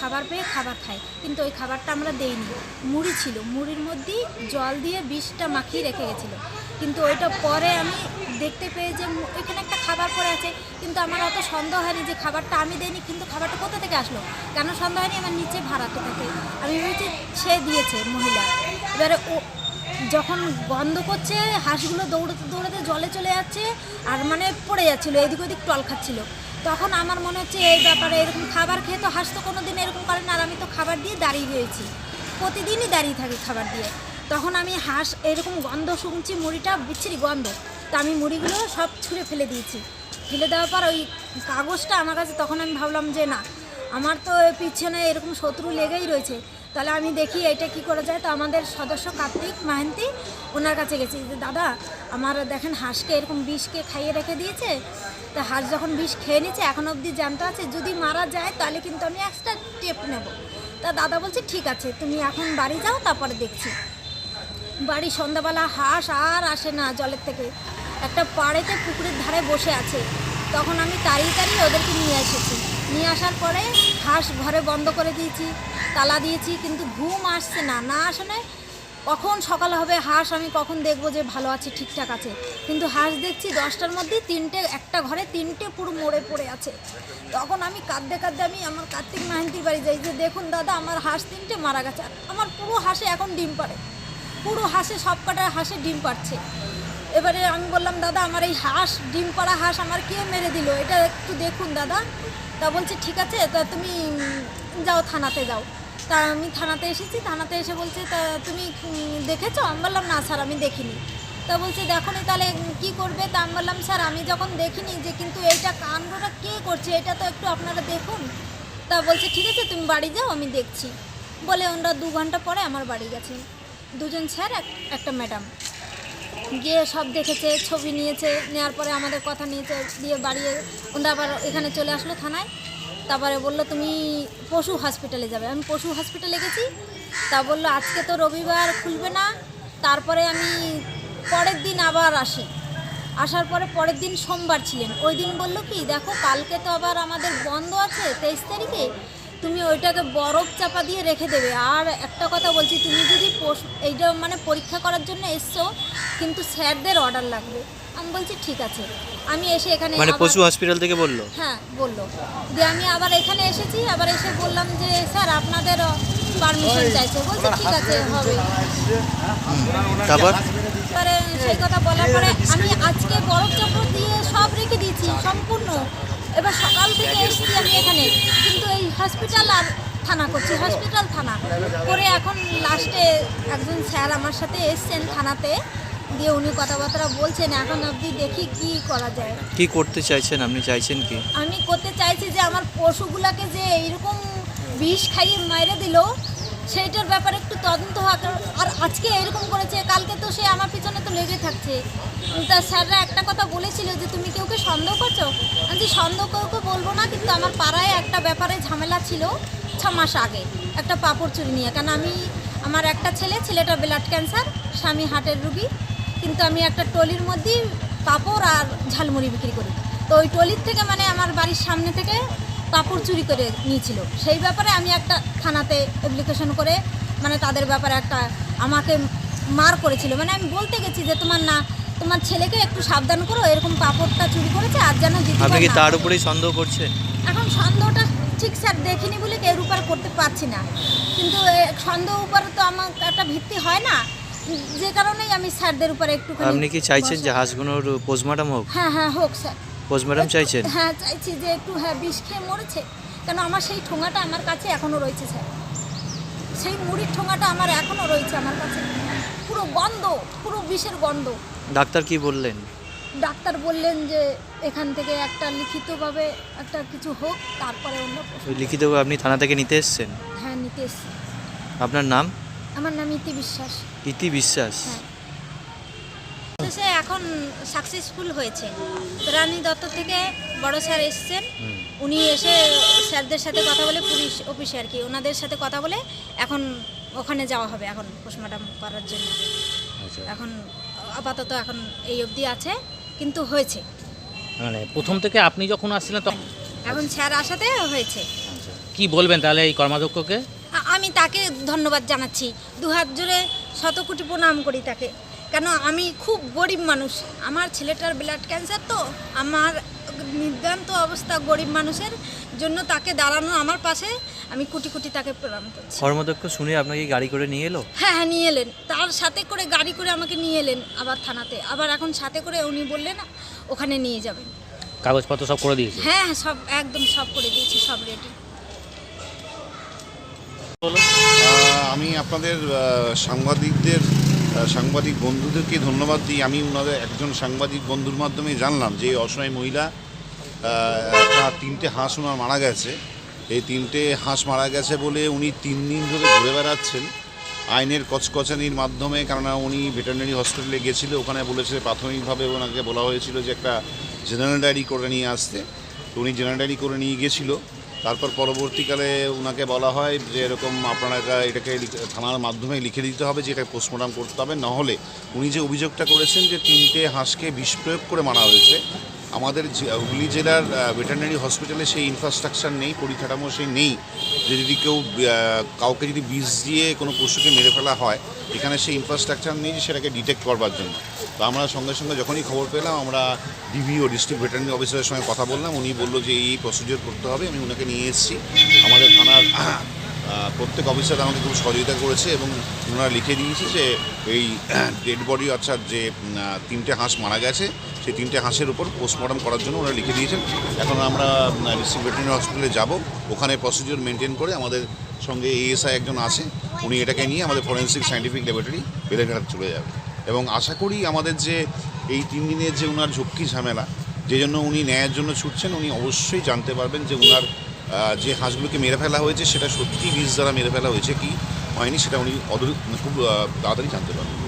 খাবার পেয়ে খাবার খায়। কিন্তু ওই খাবারটা আমরা দেইনি। মুড়ি ছিল। মুড়ির মধ্যেই জল দিয়ে বিষটা মাখিয়ে রেখে গেছিল। কিন্তু ওইটা পরে আমি দেখতে পেয়ে যে ওইখানে একটা খাবার পড়ে আছে। কিন্তু আমার অত সন্দেহ হয়নি যে খাবারটা আমি দেইনি, কিন্তু খাবারটা কোথা থেকে আসলো? কেন সন্দেহ হয়নি? আমার নিচে ভাড়াতে থাকে। আমি ভেবেছি সে দিয়েছে মহিলা। এবারে ও যখন বন্ধ করছে, হাঁসগুলো দৌড়াতে দৌড়াতে জলে চলে যাচ্ছে আর মানে পড়ে যাচ্ছিল, এদিক ওদিক টল খাচ্ছিল তখন আমার মনে হচ্ছে এই ব্যাপারে এরকম খাবার খেয়ে তো হাঁস তো কোনো দিন এরকম করে না। আর আমি তো খাবার দিয়ে দাঁড়িয়ে রয়েছি। প্রতিদিনই দাঁড়িয়ে থাকি খাবার দিয়ে। তখন আমি হাঁস, এরকম গন্ধ শুনছি, মুড়িটা বিচ্ছিরি গন্ধ। তা আমি মুড়িগুলো সব ছুঁড়ে ফেলে দিয়েছি। ফেলে দেওয়ার পর ওই কাগজটা আমার কাছে, তখন আমি ভাবলাম যে না আমার তো পিছনে এরকম শত্রু লেগেই রয়েছে। তাহলে আমি দেখি এটা কি করা যায়। তো আমাদের সদস্য কার্তিক মাহান্তি ওনার কাছে গেছি। যে দাদা, আমার দেখেন হাঁসকে এরকম বিষকে খাইয়ে রেখে দিয়েছে। তা হাঁস যখন বিষ খেয়ে নিচ্ছে এখন অবধি জানতে আছে। যদি মারা যায়, তাহলে কিন্তু আমি এক্সট্রা টেপ নেব। তা দাদা বলছে, ঠিক আছে, তুমি এখন বাড়ি যাও, তারপরে দেখছি। বাড়ি সন্ধ্যাবেলা হাঁস আর আসে না জলের থেকে। একটা পাড়েতে পুকুরের ধারে বসে আছে। তখন আমি তাড়িয়ে তাড়িয়ে ওদেরকে নিয়ে এসেছি। নিয়ে আসার পরে হাঁস ঘরে বন্ধ করে দিয়েছি, তালা দিয়েছি, কিন্তু ঘুম আসছে না। না আসলে কখন সকাল হবে, হাঁস আমি কখন দেখব যে ভালো আছে, ঠিকঠাক আছে। কিন্তু হাঁস দেখছি দশটার মধ্যে তিনটে, একটা ঘরে তিনটে পুরো মরে পড়ে আছে। তখন আমি কাঁদতে কাঁদতে আমি আমার কার্তিক মাহান্তির বাড়ি যাই, যে দেখুন দাদা, আমার হাঁস তিনটে মারা গেছে। আমার পুরো হাঁসে এখন ডিম পাড়ে। পুরো হাঁসে, সব কটা হাঁসে ডিম পাড়ছে। এবারে আমি বললাম, দাদা, আমার এই হাঁস, ডিম পাড়া হাঁস আমার কে মেরে দিল? এটা একটু দেখুন দাদা। তা বলছে, ঠিক আছে, তা তুমি যাও থানাতে যাও। তা আমি থানাতে এসেছি, থানাতে এসে বলছে, তা তুমি দেখেছ? আমি বললাম, না স্যার, আমি দেখিনি। তা বলছে, দেখো নি তাহলে কী করবে? তা আমি বললাম, স্যার, আমি যখন দেখিনি যে, কিন্তু এইটা কাণ্ডটা কে করছে, এটা তো একটু আপনারা দেখুন। তা বলছে, ঠিক আছে, তুমি বাড়ি যাও, আমি দেখছি। বলে ওনারা দু ঘণ্টা পরে আমার বাড়ি গেছে দুজন স্যার, এক- একটা ম্যাডাম। গিয়ে সব দেখেছে, ছবি নিয়েছে নেওয়ার পরে আমাদের কথা নিয়েছে, দিয়ে বাড়িয়ে ওরা আবার এখানে চলে আসলো থানায়। তারপরে বলল, তুমি পশু হসপিটালে যাবে। আমি পশু হসপিটালে গেছি। তা বলল, আজকে তো রবিবার, খুলবে না। তারপরে আমি পরের দিন আবার আসি। আসার পরে পরের দিন সোমবার ছিলেন। ওই দিন বলল কি, দেখো, কালকে তো আবার আমাদের বন্ধ আছে তেইশ তারিখে। তুমি ওইটাকে বরফ চাপা দিয়ে রেখে দেবে। আর একটা কথা বলছি তুমি যদি পশু এইটা মানে পরীক্ষা করার জন্য এসছো কিন্তু স্যারদের অর্ডার লাগবে। আমি বলছি ঠিক আছে। আমি এসে এখানে মানে পশু হসপিটাল থেকে বলল? হ্যাঁ বলল। দিয়ে আমি আবার এখানে এসেছি আবার এসে বললাম যে স্যার আপনাদের পারমিশন চাইছে। বলছে ঠিক আছে হবে। তারপর? সেই কথা বলার পরে আমি আজকে বরফ চপ্পর দিয়ে সব রেখে দিয়েছি সম্পূর্ণ। এবার সকাল থেকে এসেছি আমি এখানে। কিন্তু এই হসপিটাল আর থানা করছি হসপিটাল থানা। করে এখন লাস্টে একজন স্যার আমার সাথে এসছেন থানাতে দিয়ে উনি কথাবার্তা বলছেন এখন অবধি দেখি কি করা যায়। কি করতে চাইছেন? আপনি চাইছেন কি? আমি করতে চাইছি যে আমার পশুগুলাকে যে এইরকম বিষ খাইয়ে মাইরে দিল সেইটার ব্যাপারে একটু তদন্ত হওয়া কারণ- আর আজকে এরকম করেছে কালকে তো সে আমার পিছনে তো লেগে থাকছে। তা স্যাররা একটা কথা বলেছিল যে, তুমি কেউকে সন্দেহ করছ? আমি সন্দেহ কাউকে বলব না, কিন্তু আমার পাড়ায় একটা ব্যাপারে ঝামেলা ছিল ছ মাস আগে, একটা পাপড় চুরি নিয়ে। কেন আমি, আমার একটা ছেলে ছেলেটা ব্লাড ক্যান্সার, স্বামী হার্টের রুগী, কিন্তু আমি একটা টলির মধ্যেই পাপড় আর ঝালমুড়ি বিক্রি করি। তো ওই টলির থেকে মানে আমার বাড়ির সামনে থেকে পাপড় চুরি করে নিয়েছিল। সেই ব্যাপারে আমি একটা থানাতে অ্যাপ্লিকেশন করে মানে তাদের ব্যাপারে একটা আমাকে মার করেছিল। মানে আমি বলতে গেছি যে তোমার না তোমার ছেলেকে একটু সাবধান করো এরকম পাপড়টা চুরি করেছে আর যেন আপনি কি তার। উপরেই সন্দেহ করছেন এখন সন্দেহটা ঠিক স্যার দেখিনি বলে এর উপর করতে পারছি না। কিন্তু সন্দেহ উপর তো আমার একটা ভিত্তি হয় না। যে কারণেই আমি স্যারদের উপরে একটু আপনি কি চাইছেন যে হাঁসগুলোর পোস্টমর্টম হোক? হ্যাঁ হ্যাঁ হোক স্যার। পোস্টমর্টম চাইছেন? হ্যাঁ চাইছি যে একটু হ্যাঁ বিষ খেয়ে মরেছে। কেন আমার সেই ঠোঙাটা আমার কাছে এখনও রয়েছে স্যার। সেই মুড়ির ঠোঙাটা আমার এখনও রয়েছে আমার কাছে। বিষের গন্ধ ডাক্তার কি বললেন? ডাক্তার বললেন যে এখান থেকে একটা লিখিতভাবে একটা কিছু হোক তারপরে অন্য প্রশ্ন। ওই লিখিত আপনি থানা থেকে নিতে এসেছেন? হ্যাঁ নিতে এসছি। আপনার নাম? আমার নাম ইতি বিশ্বাস। ইতি বিশ্বাস। হ্যাঁ। শেষে এখন সাকসেসফুল হয়েছে। রানী দত্ত থেকে বড় স্যার এসছেন। উনি এসে স্যারদের সাথে কথা বলে পুলিশ অফিসে আর কি ওনাদের সাথে কথা বলে এখন ওখানে যাওয়া হবে এখন পোস্টমর্টম করার জন্য। এখন আপাতত এখন এই অবধি আছে কিন্তু হয়েছে। মানে প্রথম থেকে আপনি যখন আসছিলেন তখন এখন স্যার আসাতে হয়েছে। কি বলবেন তাহলে এই কর্মাধ্যক্ষকে? আমি তাকে ধন্যবাদ জানাচ্ছি। দুহাত জুড়ে শত কোটি প্রণাম করি তাকে। কেন আমি খুব গরিব মানুষ। আমার ছেলেটার ব্লাড ক্যান্সার তো আমার নির্দান্ত অবস্থা গরিব মানুষের জন্য তাকে দাঁড়ানো আমার পাশে আমি কোটি কোটি তাকে প্রণাম করছি। কর্মদক্ষ শুনে আপনাকে গাড়ি করে নিয়ে এলো? হ্যাঁ হ্যাঁ নিয়ে এলেন। তার সাথে করে গাড়ি করে আমাকে নিয়ে এলেন আবার থানাতে। আবার এখন সাথে করে উনি বললেন ওখানে নিয়ে যাবেন। কাগজপত্র সব করে দিয়েছে? হ্যাঁ হ্যাঁ সব একদম সব করে দিয়েছি সব রেডি আমি আপনাদের সাংবাদিকদের সাংবাদিক বন্ধুদেরকে ধন্যবাদ দিই। আমি ওনাদের একজন সাংবাদিক বন্ধুর মাধ্যমে জানলাম যে অসহায় মহিলা তিনটে হাঁস ওনার মারা গেছে। এই তিনটে হাঁস মারা গেছে বলে উনি তিন দিন ধরে ঘুরে বেড়াচ্ছেন। আইনের কচকচানির মাধ্যমে, কেননা উনি ভেটেরিনারি হসপিটালে গেছিল, ওখানে বলেছে প্রাথমিকভাবে ওনাকে বলা হয়েছিল যে একটা জেনারেল ডায়েরি করে নিয়ে আসতে। তো উনি জেনারেল ডায়েরি করে নিয়ে গেছিল। তারপর পরবর্তীকালে ওনাকে বলা হয় যে এরকম আপনারা এটাকে থানার মাধ্যমে লিখে দিতে হবে যে এটা পোস্টমর্টম করতে হবে। নাহলে উনি যে অভিযোগটা করেছেন যে তিনটে হাঁসকে বিষ প্রয়োগ করে মারা হয়েছে আমাদের হুগলি জেলার ভেটেরিনারি হসপিটালে সেই ইনফ্রাস্ট্রাকচার নেই, পরিকাঠামো সেই নেই। যে যদি কেউ কাউকে যদি বিষ দিয়ে কোনো পশুকে মেরে ফেলা হয়, এখানে সেই ইনফ্রাস্ট্রাকচার নেই যে সেটাকে ডিটেক্ট করবার জন্য। তো আমরা সঙ্গে সঙ্গে যখনই খবর পেলাম, আমরা ডিভিও ডিস্ট্রিক্ট ভেটেরিনারি অফিসারের সঙ্গে কথা বললাম। উনি বলল যে এই প্রসিডিওর করতে হবে, আমি ওনাকে নিয়ে এসেছি। আমাদের থানার প্রত্যেক অফিসার আমাকে খুব সহযোগিতা করেছে এবং ওনারা লিখে দিয়েছে যে এই ডেড বডি অর্থাৎ যে তিনটে হাঁস মারা গেছে, সেই তিনটে হাঁসের উপর পোস্টমর্টম করার জন্য ওনারা লিখে দিয়েছেন। এখন আমরা ডিস্ট্রিক্ট ভেটেরিনারি হসপিটালে যাব। ওখানে প্রসিডিওর মেনটেন করে আমাদের সঙ্গে এএসআই একজন আছে, উনি এটাকে নিয়ে আমাদের ফরেন্সিক সায়েন্টিফিক ল্যাবরেটরি বেলেঘাট চলে যাবে। এবং আশা করি আমাদের যে এই তিন দিনের যে ওনার ঝক্কি ঝামেলা, যে জন্য উনি ন্যায়ের জন্য ছুটছেন, উনি অবশ্যই জানতে পারবেন যে ওনার যে হাঁসগুলোকে মেরে ফেলা হয়েছে, সেটা সত্যি বিষ দ্বারা মেরে ফেলা হয়েছে, কি হয়নি সেটা উনি অদূর খুব তাড়াতাড়ি জানতে পারবেন।